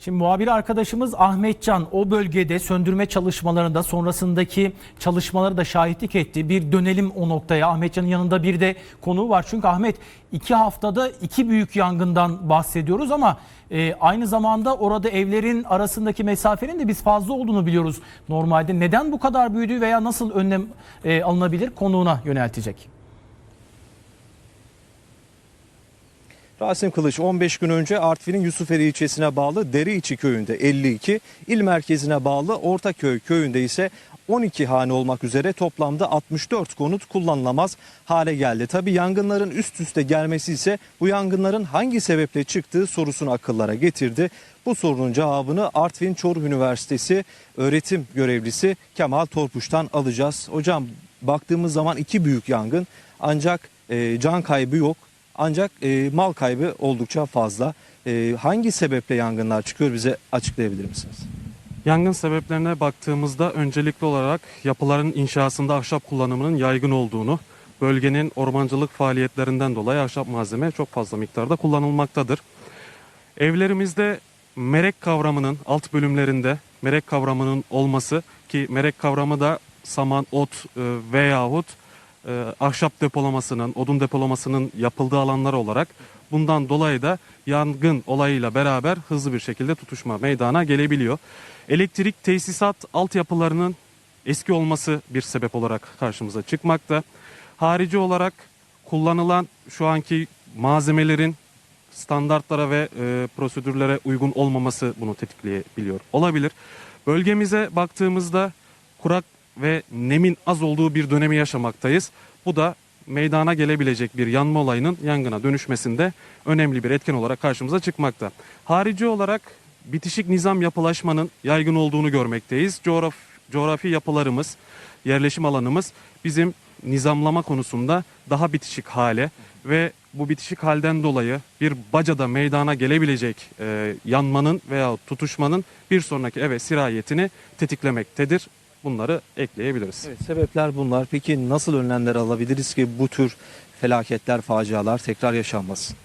Şimdi muhabir arkadaşımız Ahmetcan o bölgede söndürme çalışmalarında sonrasındaki çalışmaları da şahitlik etti. Bir dönelim o noktaya. Ahmetcan'ın yanında bir de konu var. Çünkü Ahmet iki haftada iki büyük yangından bahsediyoruz ama e, aynı zamanda orada evlerin arasındaki mesafenin de biz fazla olduğunu biliyoruz normalde. Neden bu kadar büyüdü veya nasıl önlem e, alınabilir konuğuna yöneltecek. Rasim Kılıç 15 gün önce Artvin'in Yusufeli ilçesine bağlı Dereiçi köyünde 52, il merkezine bağlı Ortaköy köyünde ise 12 hane olmak üzere toplamda 64 konut kullanılamaz hale geldi. Tabi yangınların üst üste gelmesi ise bu yangınların hangi sebeple çıktığı sorusunu akıllara getirdi. Bu sorunun cevabını Artvin Çoruh Üniversitesi öğretim görevlisi Kemal Torpuş'tan alacağız. Hocam baktığımız zaman iki büyük yangın ancak e, can kaybı yok. Ancak e, mal kaybı oldukça fazla. E, hangi sebeple yangınlar çıkıyor bize açıklayabilir misiniz? Yangın sebeplerine baktığımızda öncelikli olarak yapıların inşasında ahşap kullanımının yaygın olduğunu, bölgenin ormancılık faaliyetlerinden dolayı ahşap malzeme çok fazla miktarda kullanılmaktadır. Evlerimizde merek kavramının alt bölümlerinde merek kavramının olması ki merek kavramı da saman, ot e, veyahut e, ahşap depolamasının, odun depolamasının yapıldığı alanlar olarak bundan dolayı da yangın olayıyla beraber hızlı bir şekilde tutuşma meydana gelebiliyor. Elektrik tesisat altyapılarının eski olması bir sebep olarak karşımıza çıkmakta. Harici olarak kullanılan şu anki malzemelerin standartlara ve e, prosedürlere uygun olmaması bunu tetikleyebiliyor olabilir. Bölgemize baktığımızda kurak ve nemin az olduğu bir dönemi yaşamaktayız. Bu da meydana gelebilecek bir yanma olayının yangına dönüşmesinde önemli bir etken olarak karşımıza çıkmakta. Harici olarak bitişik nizam yapılaşmanın yaygın olduğunu görmekteyiz. Coğraf, coğrafi yapılarımız, yerleşim alanımız bizim nizamlama konusunda daha bitişik hale ve bu bitişik halden dolayı bir bacada meydana gelebilecek e, yanmanın veya tutuşmanın bir sonraki eve sirayetini tetiklemektedir. Bunları ekleyebiliriz. Evet, sebepler bunlar. Peki nasıl önlemler alabiliriz ki bu tür felaketler, facialar tekrar yaşanmasın?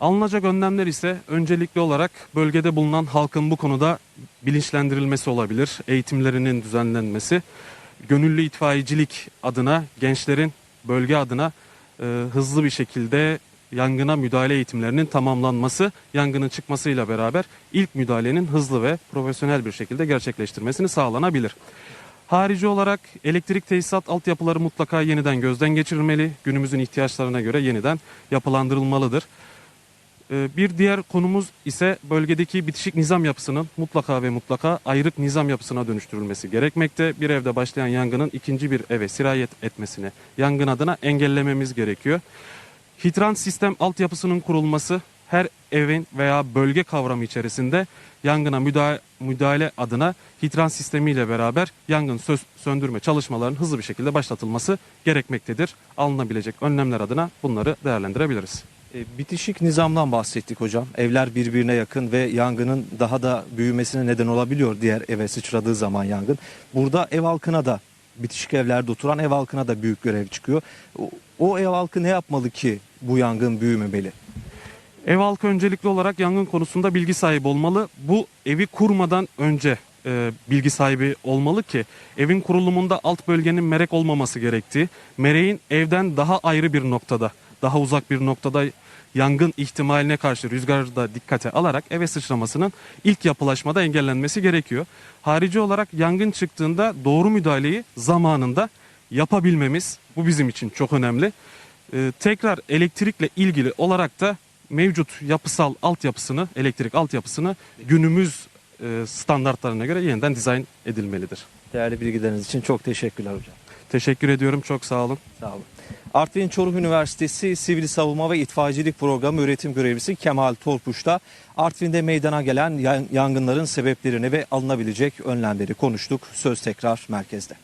Alınacak önlemler ise öncelikli olarak bölgede bulunan halkın bu konuda bilinçlendirilmesi olabilir. Eğitimlerinin düzenlenmesi, gönüllü itfaiyecilik adına gençlerin bölge adına e, hızlı bir şekilde yangına müdahale eğitimlerinin tamamlanması, yangının çıkmasıyla beraber ilk müdahalenin hızlı ve profesyonel bir şekilde gerçekleştirmesini sağlanabilir. Harici olarak elektrik tesisat altyapıları mutlaka yeniden gözden geçirilmeli. Günümüzün ihtiyaçlarına göre yeniden yapılandırılmalıdır. Ee, Bir diğer konumuz ise bölgedeki bitişik nizam yapısının mutlaka ve mutlaka ayrık nizam yapısına dönüştürülmesi gerekmekte. Bir evde başlayan yangının ikinci bir eve sirayet etmesini yangın adına engellememiz gerekiyor. Hidran sistem altyapısının kurulması her evin veya bölge kavramı içerisinde yangına müdahale, adına hidran sistemiyle beraber yangın söndürme çalışmalarının hızlı bir şekilde başlatılması gerekmektedir. Alınabilecek önlemler adına bunları değerlendirebiliriz. E, bitişik nizamdan bahsettik hocam. Evler birbirine yakın ve yangının daha da büyümesine neden olabiliyor diğer eve sıçradığı zaman yangın. Burada ev halkına da bitişik evlerde oturan ev halkına da büyük görev çıkıyor. O, o ev halkı ne yapmalı ki bu yangın büyümemeli? Ev halkı öncelikli olarak yangın konusunda bilgi sahibi olmalı. Bu evi kurmadan önce e, bilgi sahibi olmalı ki evin kurulumunda alt bölgenin merek olmaması gerektiği, mereğin evden daha ayrı bir noktada, daha uzak bir noktada yangın ihtimaline karşı rüzgarı da dikkate alarak eve sıçramasının ilk yapılaşmada engellenmesi gerekiyor. Harici olarak yangın çıktığında doğru müdahaleyi zamanında yapabilmemiz bu bizim için çok önemli. Ee, tekrar elektrikle ilgili olarak da mevcut yapısal altyapısını, elektrik altyapısını günümüz e, standartlarına göre yeniden dizayn edilmelidir. Değerli bilgileriniz için çok teşekkürler hocam. Teşekkür ediyorum. Çok sağ olun. Sağ olun. Artvin Çoruh Üniversitesi Sivil Savunma ve İtfaiyecilik Programı öğretim görevlisi Kemal Torpuş'ta Artvin'de meydana gelen yan- yangınların sebeplerini ve alınabilecek önlemleri konuştuk. Söz tekrar merkezde.